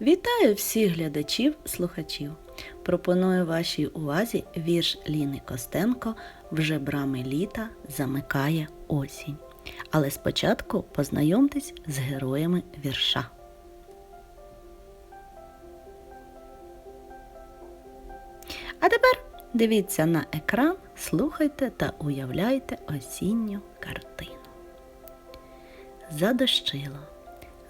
Вітаю всіх глядачів, слухачів. Пропоную вашій увазі вірш Ліни Костенко Вже брами літа замикає осінь. Але спочатку познайомтесь з героями вірша. А тепер дивіться на екран, слухайте та уявляйте осінню картину. Задощило,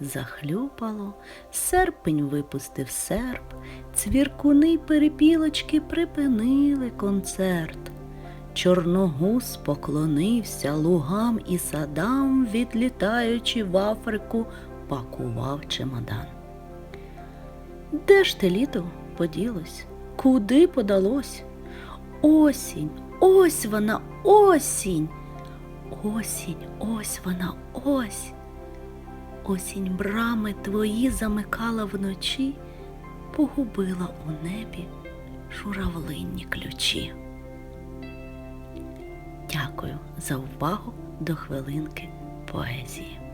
захлюпало, серпень випустив серп, цвіркуни перепілочки припинили концерт. Чорногуз поклонився лугам і садам, відлітаючи в Африку, пакував чемодан. Де ж те літо поділось? Куди подалось? Осінь, ось вона, осінь. Осінь, ось вона, ось. Осінь брами твої замикала вночі, погубила у небі журавлинні ключі. Дякую за увагу до хвилинки поезії.